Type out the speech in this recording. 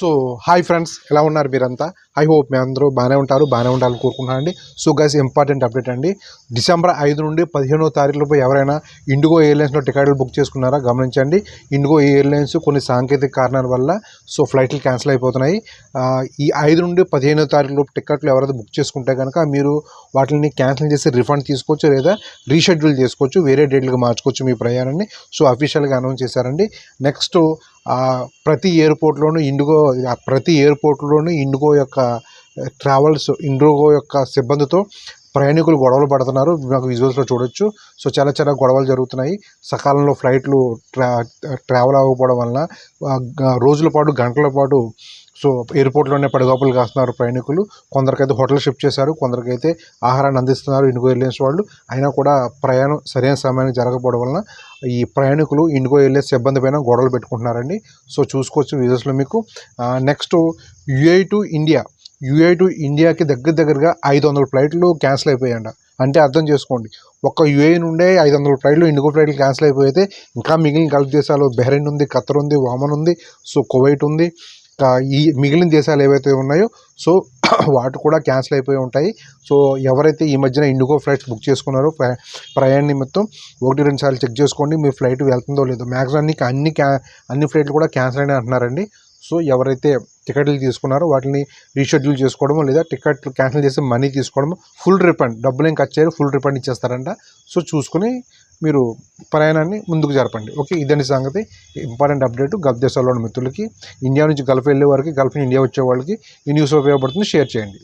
So hi friends ఎలా ఉన్నారు మీరంతా? ఐ హోప్ మీ అందరూ బాగానే ఉంటారు బాగానే ఉండాలని కోరుకుంటున్నాను అండి సో గైస్ ఇంపార్టెంట్ అప్డేట్ అండి. డిసెంబర్ ఐదు నుండి పదిహేనో తారీఖులోపు ఎవరైనా ఇండిగో ఎయిర్లైన్స్లో టికెట్లు బుక్ చేసుకున్నారా? గమనించండి. ఇండిగో ఎయిర్లైన్స్ కొన్ని సాంకేతిక కారణాల వల్ల సో ఫ్లైట్లు క్యాన్సిల్ అయిపోతున్నాయి. ఈ ఐదు నుండి పదిహేనో తారీఖులోపు టికెట్లు ఎవరైతే బుక్ చేసుకుంటే కనుక మీరు వాటిని క్యాన్సిల్ చేసి రిఫండ్ తీసుకోవచ్చు లేదా రీషెడ్యూల్ చేసుకోవచ్చు. వేరే డేట్లకు మార్చుకోవచ్చు మీ ప్రయాణాన్ని. సో అఫీషియల్గా అనౌన్స్ చేశారండి. నెక్స్ట్ ప్రతి ఎయిర్పోర్ట్లోనూ ఇండిగో ప్రతి ఎయిర్పోర్ట్లోనూ ఇండిగో యొక్క ట్రావెల్స్ ఇండిగో యొక్క సిబ్బందితో ప్రయాణికులు గొడవలు పడుతున్నారు. మాకు విజువల్స్లో చూడొచ్చు. సో చాలా చాలా గొడవలు జరుగుతున్నాయి. సకాలంలో ఫ్లైట్లు ట్రా ట్రావెల్ అవ్వకపోవడం వలన రోజుల పాటు గంటల పాటు సో ఎయిర్పోర్ట్లోనే పడిగాపులు కాస్తున్నారు ప్రయాణికులు. కొందరికైతే హోటల్ షిఫ్ట్ చేశారు. కొందరికైతే ఆహారాన్ని అందిస్తున్నారు ఇండిగో ఎయిర్లైన్స్ వాళ్ళు. అయినా కూడా ప్రయాణం సరైన సమయానికి జరగకపోవడం వలన ఈ ప్రయాణికులు ఇండిగో ఎయిర్లైన్స్ సిబ్బంది పైన గొడవలు పెట్టుకుంటున్నారండి. సో చూసుకోవచ్చు వీడియోస్లో మీకు. Next UI to India. UI to ఇండియాకి దగ్గర దగ్గరగా ఐదు వందల ఫ్లైట్లు క్యాన్సిల్ అయిపోయాయండి అంటే అర్థం చేసుకోండి. ఒక్క యుఏ నుండే ఐదు వందల ఫ్లైట్లు ఇండిగో ఫ్లైట్లు క్యాన్సిల్ అయిపోయితే ఇంకా మిగిలిన గల్ఫ్ దేశాలు బెహ్రెయిన్ ఉంది ఖతర్ ఉంది వామన్ ఉంది సో కువైట్ ఉంది. ఈ మిగిలిన దేశాలు ఏవైతే ఉన్నాయో సో వాటి కూడా క్యాన్సిల్ అయిపోయి ఉంటాయి. సో ఎవరైతే ఈ మధ్యన ఇండిగో ఫ్లైట్స్ బుక్ చేసుకున్నారో ప్ర- ప్రయాణ నిమిత్తం ఒకటి రెండు సార్లు చెక్ చేసుకోండి మీ ఫ్లైట్ వెళ్తుందో లేదో. మ్యాక్సిమం అన్ని అన్ని క్యా అన్ని ఫ్లైట్లు కూడా క్యాన్సిల్ అయినాయి అంటున్నారండి. సో ఎవరైతే టికెట్లు తీసుకున్నారో వాటిని రీషెడ్యూల్ చేసుకోవడము లేదా టికెట్లు క్యాన్సిల్ చేసి మనీ తీసుకోవడము ఫుల్ రిఫండ్ డబ్బులు ఏం ఖర్చు చేయరు ఫుల్ రిఫండ్ ఇచ్చేస్తారంట. సో చూసుకుని మీరు ప్రయాణాన్ని ముందుకు జరపండి. ఓకే? ఇదని సంగతి. Important update. గల్ఫ్ దేశాల్లో ఉన్న మిత్రులకి ఇండియా నుంచి గల్ఫ్ వెళ్ళే వారికి గల్ఫ్ ఇండియా వచ్చే వాళ్ళకి ఈ న్యూస్ ఉపయోగపడుతుంది. షేర్ చేయండి.